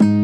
มี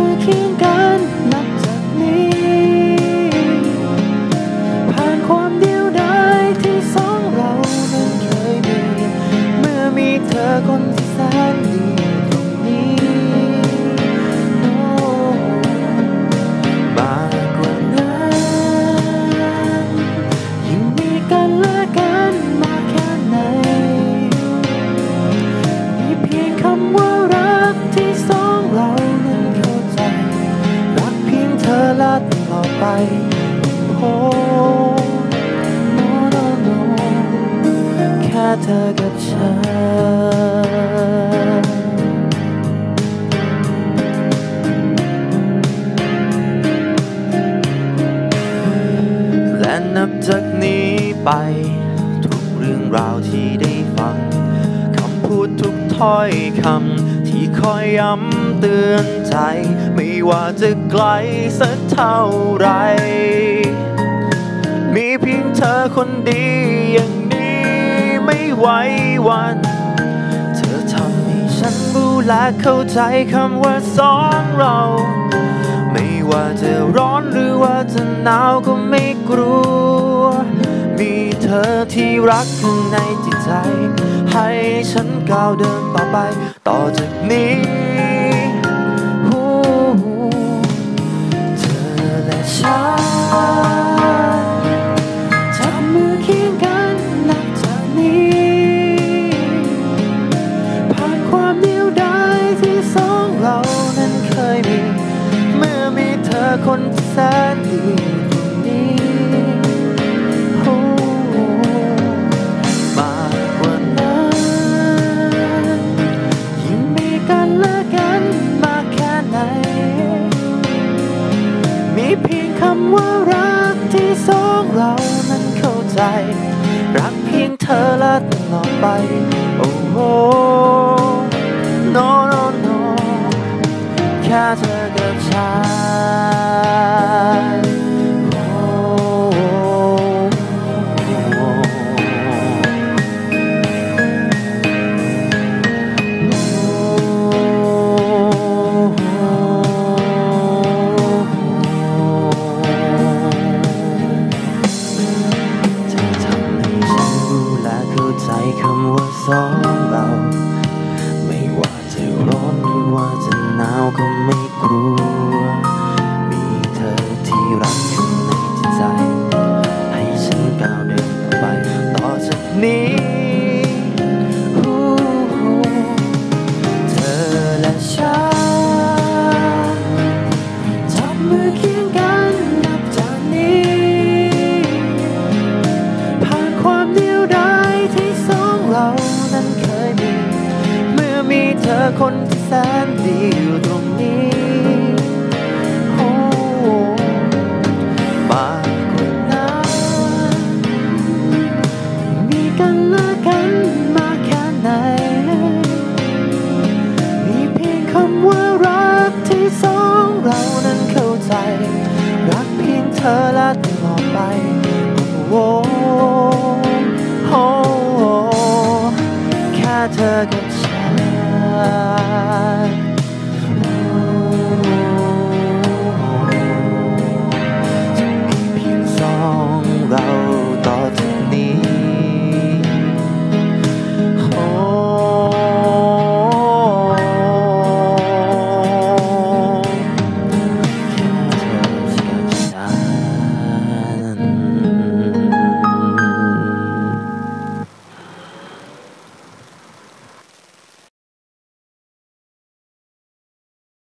จับ ตลอไปโอ้โนโนโนแค่เธอกับฉันและนับจากนี้ไป ทุกเรื่องราวที่ได้ฟัง คำพูดทุกถ้อยคำ ที่คอยย้ำเตือนใจ ไม่ว่าจะไกลสักเท่าไร มีเพียงเธอคนดีอย่างนี้ไม่ไหววัน เธอทำให้ฉันรู้และเข้าใจคำว่าสองเรา ไม่ว่าจะร้อนหรือว่าจะหนาวก็ไม่กลัว มีเธอที่รักข้างในจิตใจ ให้ฉันก้าวเดินต่อไป ต่อจากนี้เธอและฉันจับมือเคียงกันนับจากนี้ ผ่านความเดียวดายที่สองเรานั้นเคยมี เมื่อมีเธอคนแสนดี ว่ารักที่สองเรานั้นเข้าใจ รักเพียงเธอและตลอดไป โอ้โห no no no แค่เธอำ คนที่แสนดีอยู่ตรงนี้โอ้มากกว่านั้นมีกันและกันมาแค่ไหน มีเพียงคำว่ารักที่สองเรานั้นเข้าใจ รักเพียงเธอและตลอดไปโอ้โหแค่เธอ